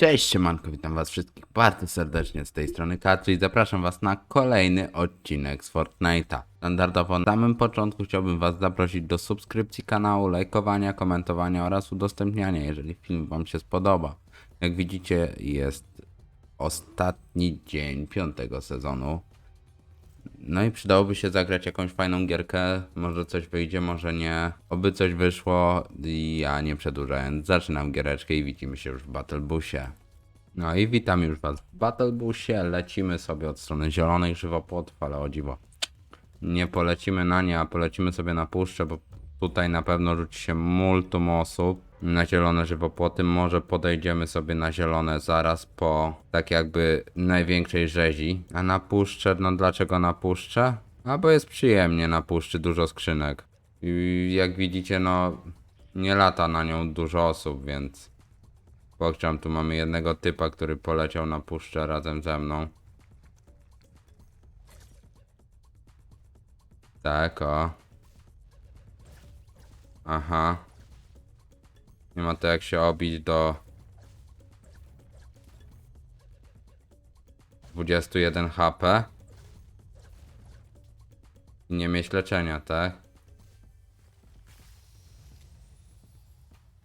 Cześć siemanko, witam was wszystkich bardzo serdecznie z tej strony Katry i zapraszam was na kolejny odcinek z Fortnite'a. Standardowo na samym początku chciałbym was zaprosić do subskrypcji kanału, lajkowania, komentowania oraz udostępniania, jeżeli film wam się spodoba. Jak widzicie jest ostatni dzień piątego sezonu. No i przydałoby się zagrać jakąś fajną gierkę. Może coś wyjdzie, może nie. Oby coś wyszło i ja nie przedłużając zaczynam giereczkę i widzimy się już w Battle Bussie. No i witam już was w Battle Bussie. Lecimy sobie od strony zielonej żywopłotów, ale o dziwo. Nie polecimy na nie, a polecimy sobie na puszczę, bo tutaj na pewno rzuci się multum osób na zielone żywopłoty. Może podejdziemy sobie na zielone zaraz po tak jakby największej rzezi. A na puszczę, no dlaczego na puszczę? A bo jest przyjemnie na puszczy, dużo skrzynek. I jak widzicie, no nie lata na nią dużo osób, więc pokrzam tu mamy jednego typa, który poleciał na puszczę razem ze mną. Tak, o. Aha. Nie ma to jak się obić do 21 HP. I nie mieć leczenia, tak?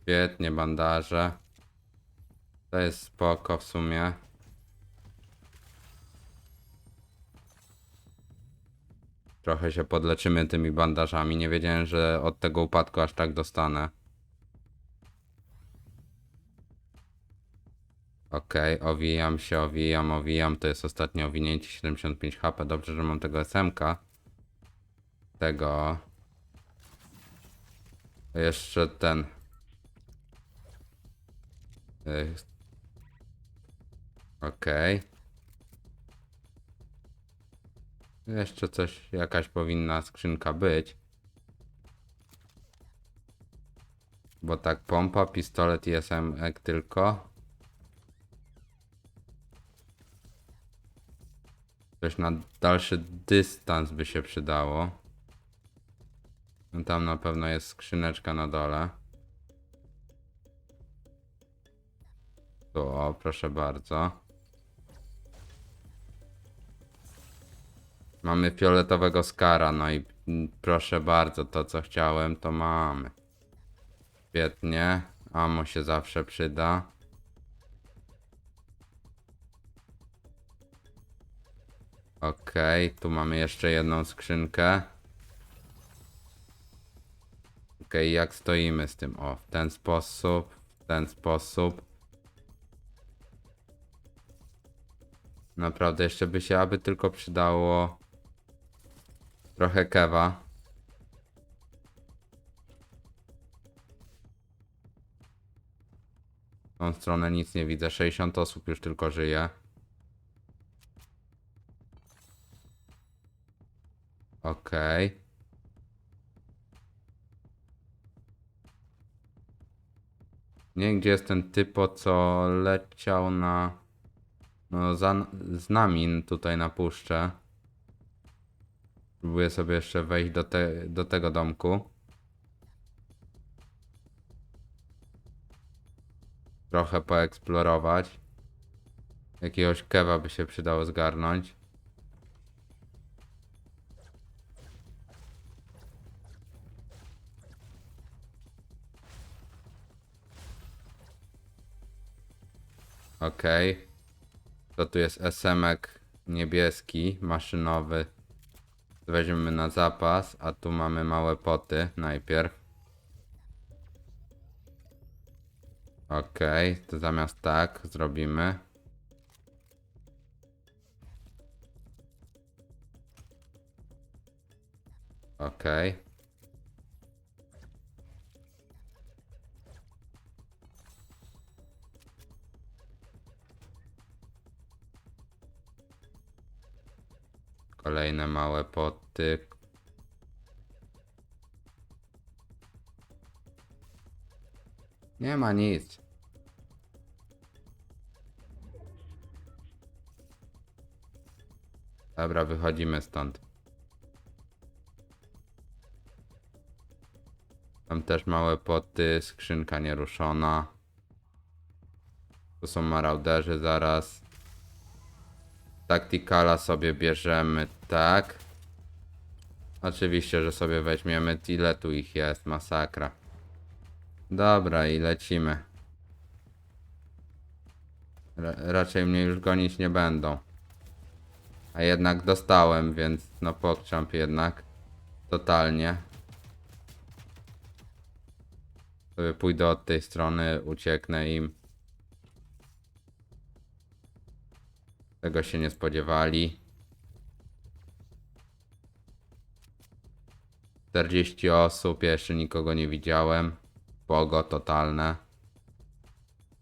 Świetnie, bandaże. To jest spoko w sumie. Trochę się podleczymy tymi bandażami. Nie wiedziałem, że od tego upadku aż tak dostanę. Okej, owijam się, owijam, owijam. To jest ostatnie owinięcie 75 HP. Dobrze, że mam tego SMK. Tego. Jeszcze ten. Ech. Okej. Jeszcze coś, jakaś powinna skrzynka być. Bo tak, pompa, pistolet i SMK tylko. Coś na dalszy dystans by się przydało. No tam na pewno jest skrzyneczka na dole. Tu, o, proszę bardzo. Mamy fioletowego skara, no i proszę bardzo, to co chciałem, to mamy. Świetnie. Amo się zawsze przyda. Okej, tu mamy jeszcze jedną skrzynkę. Okej, jak stoimy z tym? O, w ten sposób, w ten sposób. Naprawdę jeszcze by się aby tylko przydało trochę kewa. W tą stronę nic nie widzę. 60 osób już tylko żyje. Okej. Nie wiem, gdzie jest ten typo, co leciał na... No, za, z nami tutaj na puszczę. Próbuję sobie jeszcze wejść do, te, do tego domku. Trochę poeksplorować. Jakiegoś kewa by się przydało zgarnąć. Okej. To tu jest SMek niebieski, maszynowy. Weźmiemy na zapas, a tu mamy małe poty najpierw. Okej, to zamiast tak zrobimy. Okej. Kolejne małe poty. Nie ma nic. Dobra, wychodzimy stąd. Tam też małe poty, skrzynka nieruszona. Tu są marauderzy zaraz. Taktikala sobie bierzemy, tak. Oczywiście, że sobie weźmiemy. Ile tu ich jest? Masakra. Dobra, i lecimy. Ra raczej mnie już gonić nie będą. A jednak dostałem, więc no pokczamp jednak. Totalnie. Sobie pójdę od tej strony, ucieknę im. Tego się nie spodziewali. 40 osób, jeszcze nikogo nie widziałem. Pogo totalne.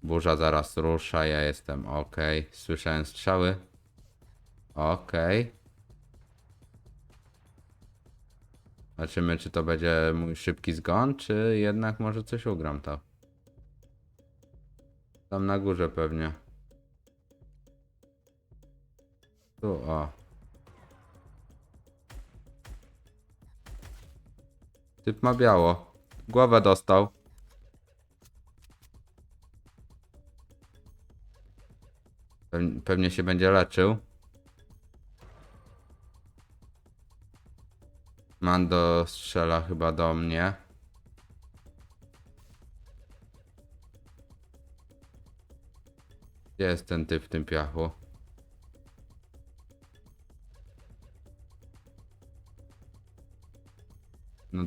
Burza zaraz rusza, ja jestem ok. Słyszałem strzały. Ok. Zobaczymy, czy to będzie mój szybki zgon, czy jednak może coś ugram to. Tam na górze pewnie. Tu, o. Typ ma biało. Głowę dostał. Pew- Pewnie się będzie leczył. Mando strzela chyba do mnie. Gdzie jest ten typ w tym piachu?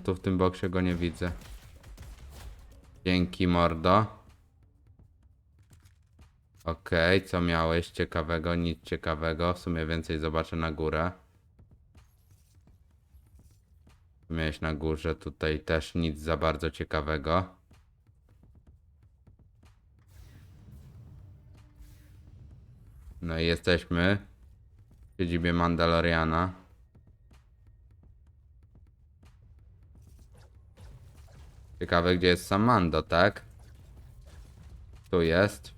Tu w tym boksie go nie widzę. Dzięki mordo. Okej, co miałeś ciekawego? Nic ciekawego. W sumie więcej zobaczę na górę. Miałeś na górze tutaj też nic za bardzo ciekawego. No i jesteśmy w siedzibie Mandaloriana. Ciekawe gdzie jest sam Mando, tak? Tu jest.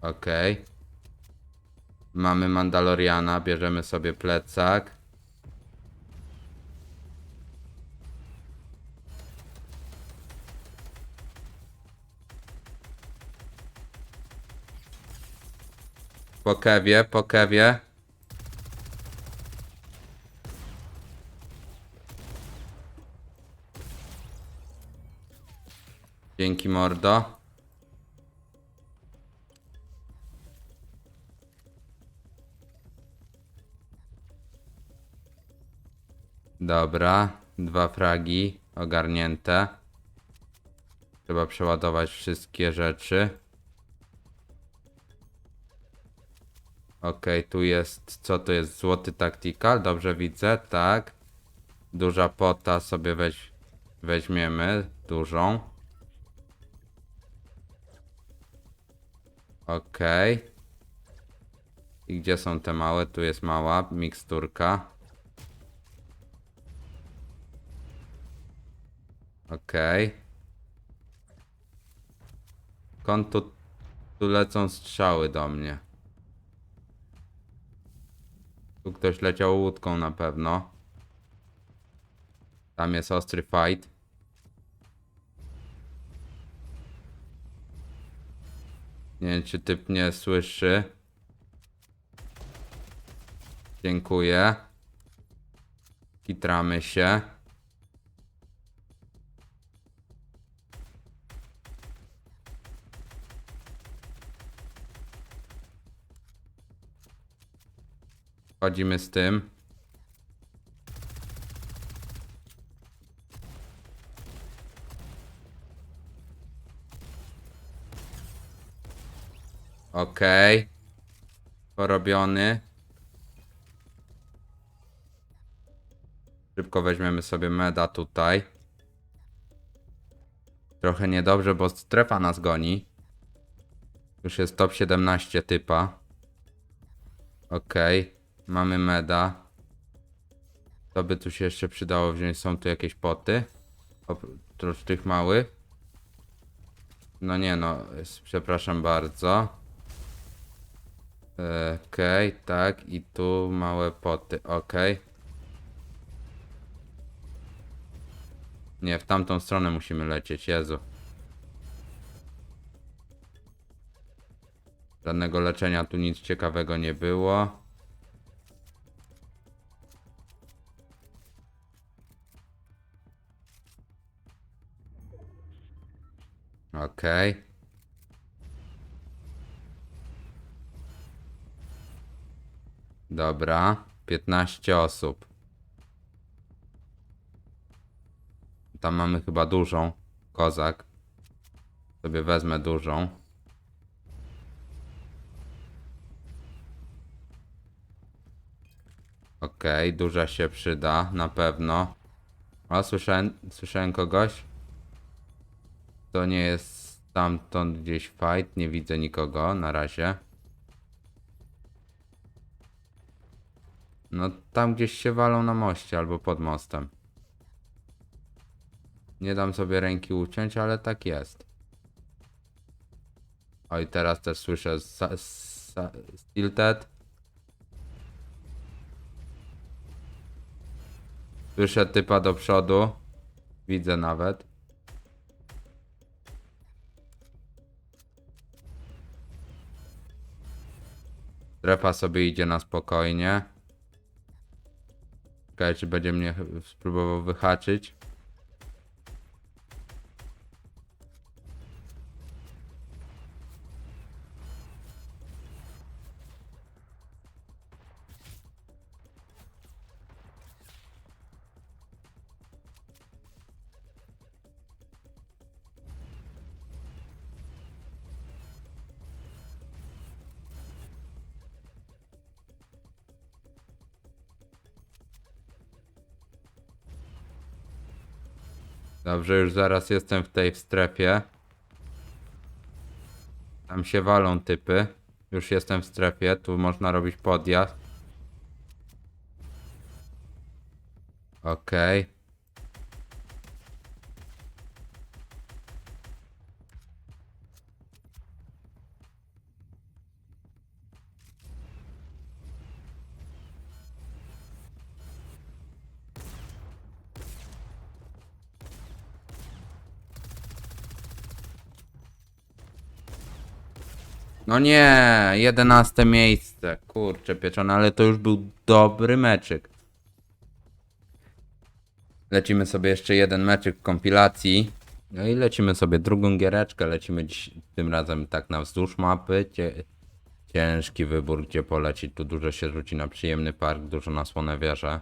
Okej. Mamy Mandaloriana, bierzemy sobie plecak. Po kewie, po kewie. Dzięki mordo. Dobra, dwa fragi ogarnięte. Trzeba przeładować wszystkie rzeczy. Okej, tu jest, co to jest? Złoty taktikal, dobrze widzę, tak. Duża pota sobie weź, weźmiemy, dużą. Okej. I gdzie są te małe? Tu jest mała miksturka. Okej. Skąd tu, tu lecą strzały do mnie? Tu ktoś leciał łódką na pewno. Tam jest ostry fight. Nie wiem, czy typ mnie słyszy. Dziękuję. Kitramy się. Chodzimy z tym. Okej. Porobiony. Szybko weźmiemy sobie meda tutaj. Trochę niedobrze, bo strefa nas goni. Już jest top 17 typa. Okej. Mamy meda. To by tu się jeszcze przydało wziąć. Są tu jakieś poty. Oprócz tych małych. No nie no, przepraszam bardzo. Okej, tak, i tu małe poty, okej. Nie, w tamtą stronę musimy lecieć, Jezu. Żadnego leczenia tu nic ciekawego nie było. Okej. Dobra, 15 osób. Tam mamy chyba dużą. Kozak. Sobie wezmę dużą. Okej, duża się przyda, na pewno. A słyszałem, słyszałem kogoś? To nie jest stamtąd gdzieś fight, nie widzę nikogo na razie. No tam gdzieś się walą na moście albo pod mostem. Nie dam sobie ręki uciąć, ale tak jest. Oj, teraz też słyszę Stilted. Słyszę typa do przodu. Widzę nawet. Strefa sobie idzie na spokojnie. Czekaj, czy będzie mnie spróbował wyhaczyć. Dobrze, już zaraz jestem w tej strefie. Tam się walą typy. Już jestem w strefie, tu można robić podjazd. Okej. No nie, jedenaste miejsce. Kurczę pieczone, ale to już był dobry meczyk. Lecimy sobie jeszcze jeden meczyk kompilacji. No i lecimy sobie drugą giereczkę. Lecimy dziś, tym razem tak na wzdłuż mapy. Cie, ciężki wybór, gdzie polecić. Tu dużo się rzuci na przyjemny park, dużo na słone wieże.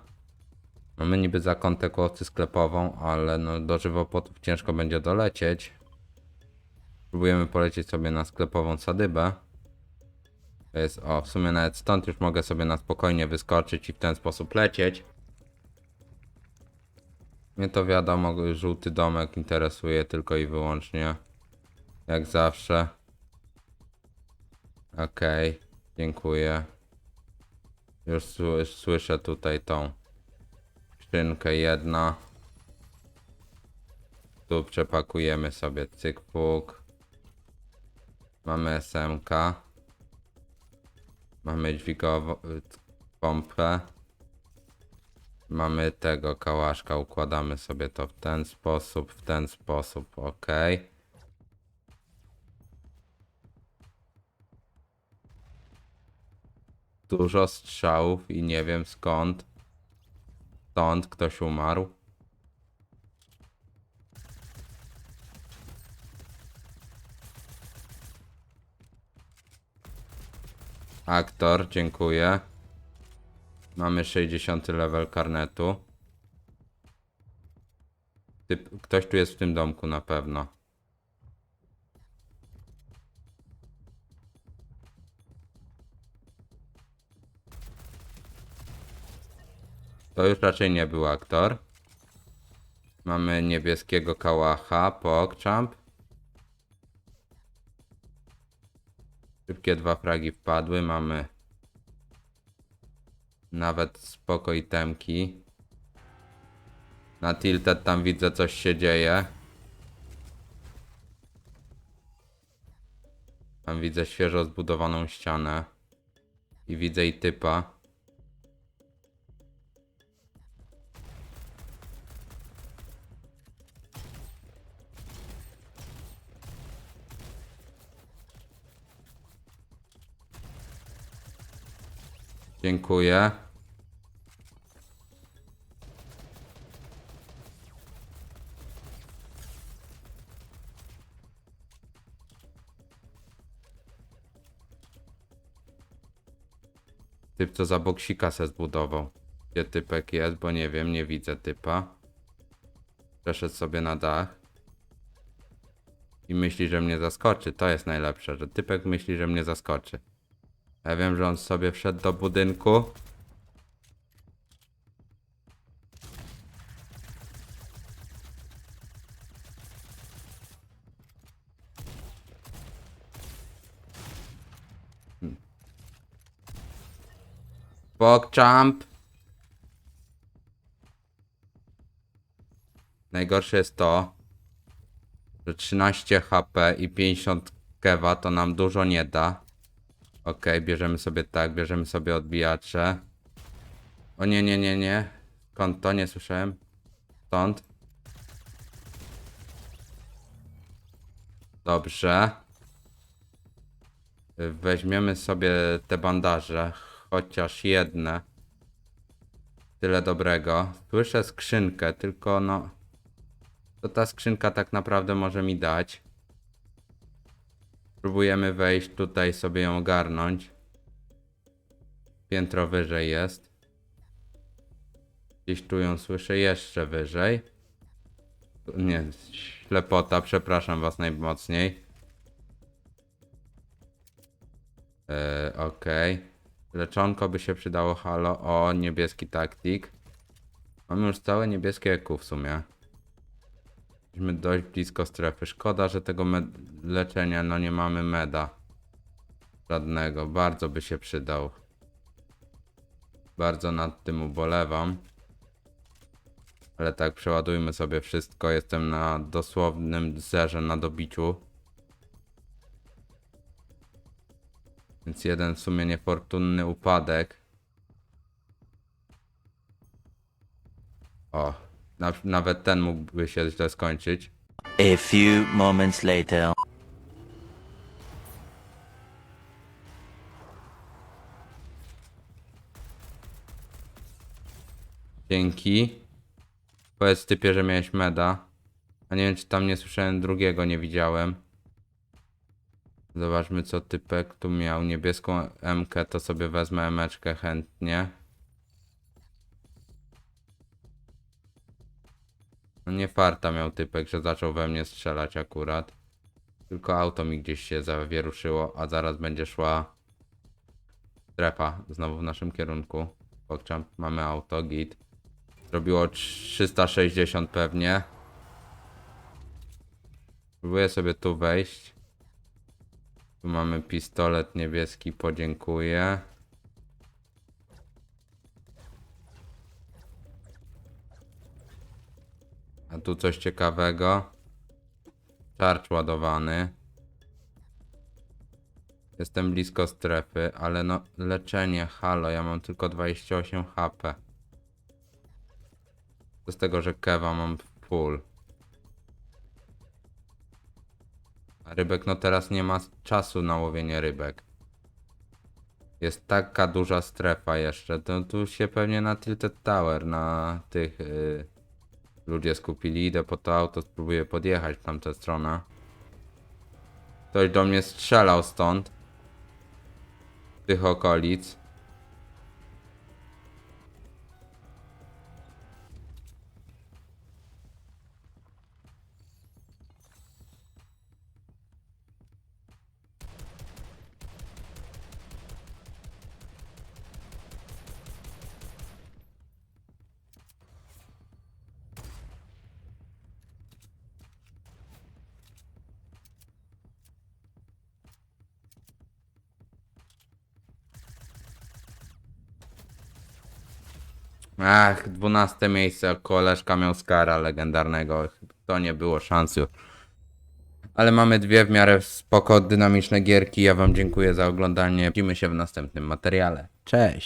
Mamy niby zakątę kłowcy sklepową, ale no do żywopłotów ciężko będzie dolecieć. Próbujemy polecieć sobie na sklepową sadybę. To jest, o, w sumie nawet stąd już mogę sobie na spokojnie wyskoczyć i w ten sposób lecieć. Mnie to wiadomo, żółty domek interesuje tylko i wyłącznie. Jak zawsze. Okej, dziękuję. Już sły- słyszę tutaj tą skrzynkę jedna. Tu przepakujemy sobie cyk puk. Mamy SMK. Mamy dźwigową pompę. Mamy tego kałaszka, układamy sobie to w ten sposób, w ten sposób, ok. Dużo strzałów i nie wiem skąd. Stąd ktoś umarł. Aktor, dziękuję. Mamy 60 level karnetu. Typ, ktoś tu jest w tym domku na pewno. To już raczej nie był aktor. Mamy niebieskiego kałacha, pokczamp. Szybkie dwa fragi wpadły, mamy nawet spoko itemki. Na tilted tam widzę coś się dzieje. Tam widzę świeżo zbudowaną ścianę. I widzę i typa. Dziękuję. Typ co za boksika se zbudował. Gdzie typek jest, bo nie wiem, nie widzę typa. Przeszedł sobie na dach. I myśli, że mnie zaskoczy. To jest najlepsze, że typek myśli, że mnie zaskoczy. Ja wiem, że on sobie wszedł do budynku. Pogchamp. Najgorsze jest to, że 13 HP i 50 kewa to nam dużo nie da. Ok, bierzemy sobie tak, bierzemy sobie odbijacze. O nie, nie, nie, nie. Skąd to? Nie słyszałem. Stąd. Dobrze. Weźmiemy sobie te bandaże, chociaż jedne. Tyle dobrego. Słyszę skrzynkę, tylko no... To ta skrzynka tak naprawdę może mi dać. Próbujemy wejść tutaj, sobie ją ogarnąć. Piętro wyżej jest. Gdzieś tu ją słyszę jeszcze wyżej. Nie, ślepota, przepraszam was najmocniej. Eee, okej. Leczonko by się przydało, halo. O, niebieski taktik. Mamy już całe niebieskie EQ w sumie. Jesteśmy dość blisko strefy. Szkoda, że tego leczenia, no nie mamy meda. Żadnego. Bardzo by się przydał. Bardzo nad tym ubolewam. Ale tak, przeładujmy sobie wszystko. Jestem na dosłownym zerze na dobiciu. Więc jeden w sumie niefortunny upadek. O, na, nawet ten mógłby się źle skończyć. A few moments later. Dzięki. Powiedz typie, że miałeś meda. A nie wiem, czy tam nie słyszałem drugiego, nie widziałem. Zobaczmy, co typek tu miał. Niebieską MK, to sobie wezmę emeczkę chętnie. No nie farta miał typek, że zaczął we mnie strzelać akurat. Tylko auto mi gdzieś się zawieruszyło, a zaraz będzie szła strefa znowu w naszym kierunku. Pogchamp, mamy auto, git. Zrobiło 360 pewnie. Próbuję sobie tu wejść. Tu mamy pistolet niebieski, podziękuję. A tu coś ciekawego. Charge ładowany. Jestem blisko strefy, ale no leczenie, halo, ja mam tylko 28 HP. Z tego, że kewa mam full. A rybek, no teraz nie ma czasu na łowienie rybek. Jest taka duża strefa jeszcze, to tu się pewnie na Tilted Tower, na tych y, ludzie skupili. Idę po to auto, spróbuję podjechać w tamtą stronę. Ktoś do mnie strzelał stąd. Z tych okolic. Ach, 12 miejsce, koleżka miał Skara legendarnego. To nie było szansy. Ale mamy dwie w miarę spoko, dynamiczne gierki. Ja wam dziękuję za oglądanie. Widzimy się w następnym materiale. Cześć!